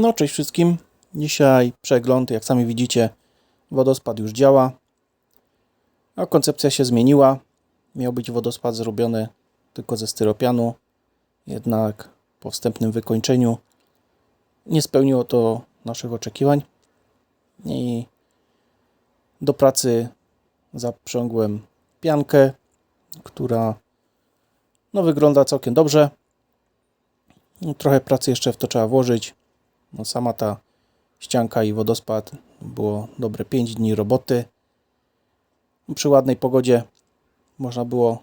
No, cześć wszystkim. Dzisiaj przegląd, jak sami widzicie, wodospad już działa. A koncepcja się zmieniła. Miał być wodospad zrobiony tylko ze styropianu, jednak po wstępnym wykończeniu nie spełniło to naszych oczekiwań. I do pracy zaprzęgłem piankę, która no, wygląda całkiem dobrze. Trochę pracy jeszcze w to trzeba włożyć. No, sama ta ścianka i wodospad było dobre 5 dni roboty. Przy ładnej pogodzie można było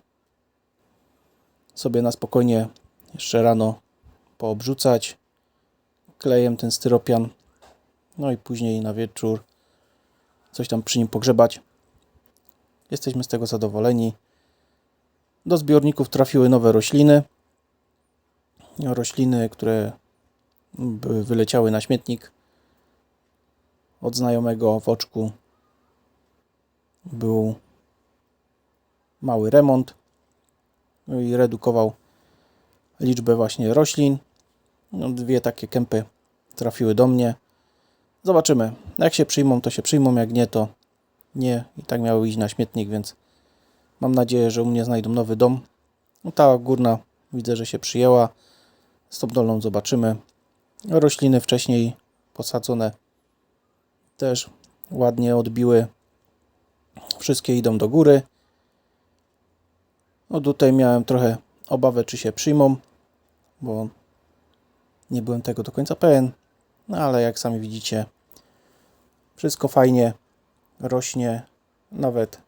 sobie na spokojnie jeszcze rano poobrzucać klejem ten styropian. No i później na wieczór coś tam przy nim pogrzebać. Jesteśmy z tego zadowoleni. Do zbiorników trafiły nowe rośliny. Rośliny, które wyleciały na śmietnik od znajomego w oczku. Był mały remont i redukował liczbę właśnie roślin. No, dwie takie kępy trafiły do mnie. Zobaczymy. Jak się przyjmą, to się przyjmą, jak nie, to nie. I tak miały iść na śmietnik, więc mam nadzieję, że u mnie znajdą nowy dom. No, ta górna widzę, że się przyjęła. Z tą dolną zobaczymy. Rośliny wcześniej posadzone też ładnie odbiły. Wszystkie idą do góry. No tutaj miałem trochę obawę, czy się przyjmą, bo nie byłem tego do końca pewien. No ale jak sami widzicie, wszystko fajnie rośnie. Nawet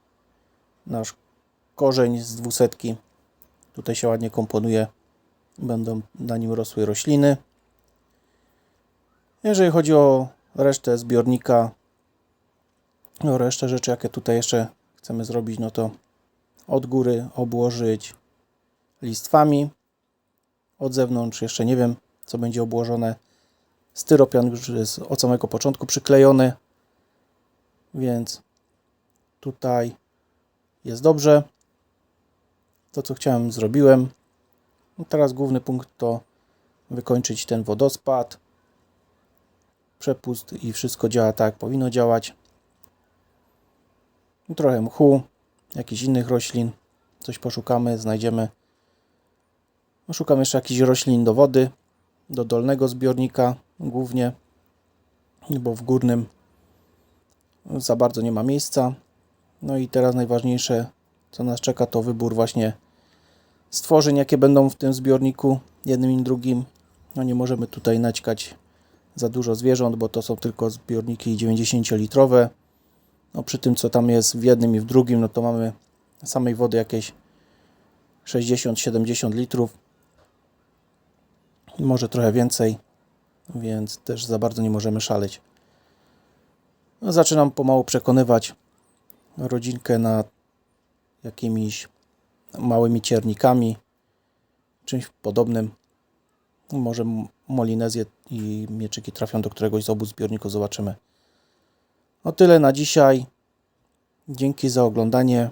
nasz korzeń z dwusetki tutaj się ładnie komponuje. Będą na nim rosły rośliny. Jeżeli chodzi o resztę zbiornika, o resztę rzeczy, jakie tutaj jeszcze chcemy zrobić, no to od góry obłożyć listwami. Od zewnątrz jeszcze nie wiem, co będzie obłożone. Styropian już jest od samego początku przyklejony, więc tutaj jest dobrze. To, co chciałem, zrobiłem. No teraz główny punkt to wykończyć ten wodospad. Przepust i wszystko działa tak, powinno działać. Trochę mchu, jakichś innych roślin. Coś poszukamy, znajdziemy. No, Szukam jeszcze jakichś roślin do wody, do dolnego zbiornika głównie, bo w górnym za bardzo nie ma miejsca. No i teraz najważniejsze, co nas czeka, to wybór właśnie stworzeń, jakie będą w tym zbiorniku, jednym i drugim. No nie możemy tutaj naćkać za dużo zwierząt, bo to są tylko zbiorniki 90-litrowe. No przy tym, co tam jest w jednym i w drugim, no to mamy samej wody jakieś 60-70 litrów. Może trochę więcej, więc też za bardzo nie możemy szaleć. No, zaczynam pomału przekonywać rodzinkę nad jakimiś małymi ciernikami, czymś podobnym. Może molinezję i mieczyki trafią do któregoś z obu zbiorników, zobaczymy. No tyle na dzisiaj. Dzięki za oglądanie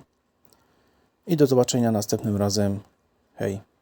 i do zobaczenia następnym razem. Hej.